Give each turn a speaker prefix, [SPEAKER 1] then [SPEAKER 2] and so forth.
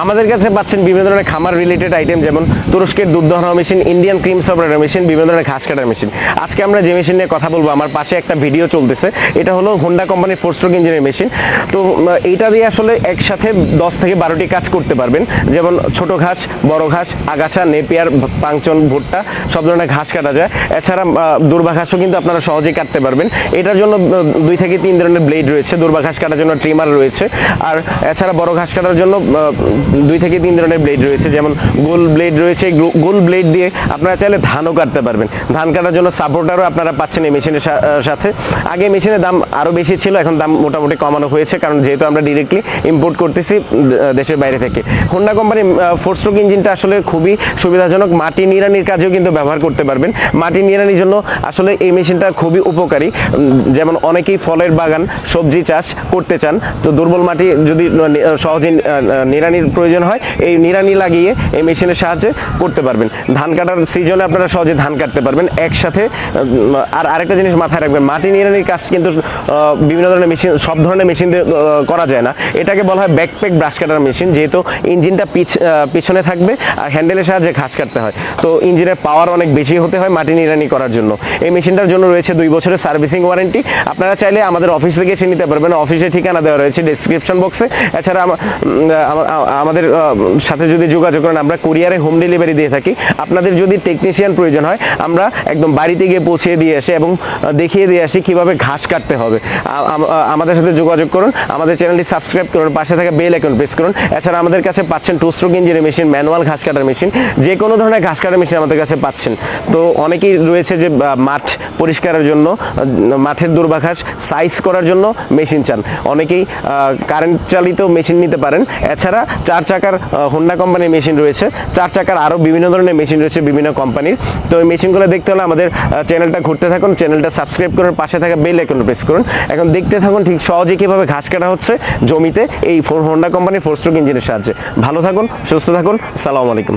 [SPEAKER 1] আমাদের কাছে পাচ্ছেন বিভিন্ন ধরনের খামার রিলেটেড আইটেম যেমন তুরস্কের দুধ দহন মেশিন ইন্ডিয়ান ক্রিম সবরার মেশিন বিভিন্ন ধরনের ঘাস কাটার মেশিন আজকে আমরা যে মেশিন নিয়ে কথা বলব, আমার পাশে একটা ভিডিও চলতেছে। এটা হলো হোন্ডা কোম্পানির ফোর স্ট্রোক ইঞ্জিনের মেশিন তো এইটা দিয়ে আসলে একসাথে দশ থেকে বারোটি কাজ করতে পারবেন। যেমন ছোট ঘাস, বড় ঘাস, আগাছা, নেপিয়ার, পাংচন, ভুট্টা, সব ধরনের ঘাস কাটা যায়। এছাড়া দুর্বা ঘাসও কিন্তু আপনারা সহজেই কাটতে পারবেন। এটার জন্য দুই থেকে তিন ধরনের ব্লেড রয়েছে। দুর্বা ঘাস কাটার জন্য ট্রিমার রয়েছে। আর এছাড়া বড় ঘাস কাটার জন্য দুই থেকে তিন ধরনের ব্লেড রয়েছে যেমন গোল ব্লেড রয়েছে গোল ব্লেড দিয়ে আপনারা চাইলে ধানও কাটতে পারবেন। ধান কাটার জন্য সাপোর্টারও আপনারা পাচ্ছেন এই মেশিনের সাথে। আগে মেশিনের দাম আরও বেশি ছিল এখন দাম মোটামুটি কমানো হয়েছে কারণ যেহেতু আমরা ডিরেক্টলি ইম্পোর্ট করতেছি দেশের বাইরে থেকে। হোন্ডা কোম্পানির ফোর স্ট্রোক ইঞ্জিনটা আসলে খুবই সুবিধাজনক। মাটি নিড়ানির কাজেও কিন্তু ব্যবহার করতে পারবেন। মাটি নিড়ানির জন্য আসলে এই মেশিনটা খুবই উপকারী। যেমন অনেকেই ফলের বাগান সবজি চাষ করতে চান তো দুর্বল মাটি যদি আহ, সহজে নিড়ানির প্রয়োজন হয়, এই নিড়ানি লাগিয়ে এই মেশিনের সাহায্যে করতে পারবেন। ধান কাটার সিজনে আপনারা সহজে ধান কাটতে পারবেন একসাথে। আর আরেকটা জিনিস মাথায় রাখবেন, মাটি নিরানির কাজ কিন্তু বিভিন্ন ধরনের মেশিন, সব ধরনের মেশিন দিয়ে করা যায় না। এটাকে বলা হয় ব্যাকপ্যাক ব্রাশ কাটার মেশিন যেহেতু ইঞ্জিনটা পিছ পিছনে থাকবে আর হ্যান্ডেলের সাহায্যে ঘাস কাটতে হয়। তো ইঞ্জিনের পাওয়ার অনেক বেশি হতে হয় মাটি নিড়ানি করার জন্য। এই মেশিনটার জন্য রয়েছে দুই বছরের সার্ভিসিং ওয়ারেন্টি আপনারা চাইলে আমাদের অফিস থেকে এসে নিতে পারবেন। অফিসের ঠিকানা দেওয়া রয়েছে ডিসক্রিপশন বক্সে এছাড়া আমাদের সাথে যদি যোগাযোগ করেন, আমরা কুরিয়ারে হোম ডেলিভারি দিয়ে থাকি। আপনাদের যদি টেকনিশিয়ান প্রয়োজন হয়, আমরা একদম বাড়িতে গিয়ে পৌঁছে দিয়ে আসি এবং দেখিয়ে দিয়ে আসি কীভাবে ঘাস কাটতে হবে। আমাদের সাথে যোগাযোগ করুন, আমাদের চ্যানেলটি সাবস্ক্রাইব করুন, পাশে থাকা বেল আইকন প্রেস করুন। এছাড়া আমাদের কাছে পাচ্ছেন টু স্ট্রোক মেশিন ম্যানুয়াল ঘাস কাটার মেশিন যে কোনো ধরনের ঘাস কাটার মেশিন আমাদের কাছে পাচ্ছেন। তো অনেকেই রয়েছে যে মাঠ পরিষ্কারের জন্য মাঠের দুর্বাঘাস সাইজ করার জন্য মেশিন চান। অনেকেই কারেন্ট চালিত মেশিন নিতে পারেন। এছাড়া চার চাকার হোন্ডা কোম্পানির মেশিন রয়েছে। চার চাকার আরও বিভিন্ন ধরনের মেশিন রয়েছে বিভিন্ন কোম্পানির তো এই মেশিনগুলো দেখতে হলে আমাদের চ্যানেলটা ঘুরতে থাকুন চ্যানেলটা সাবস্ক্রাইব করুন পাশে থাকা বেল আইকন প্রেস করুন। এখন দেখতে থাকুন ঠিক সহজে কীভাবে ঘাস কাটা হচ্ছে জমিতে এই হোন্ডা কোম্পানির ফোর স্ট্রোক ইঞ্জিনের সাহায্যে। ভালো থাকুন, সুস্থ থাকুন, সালাম আলাইকুম।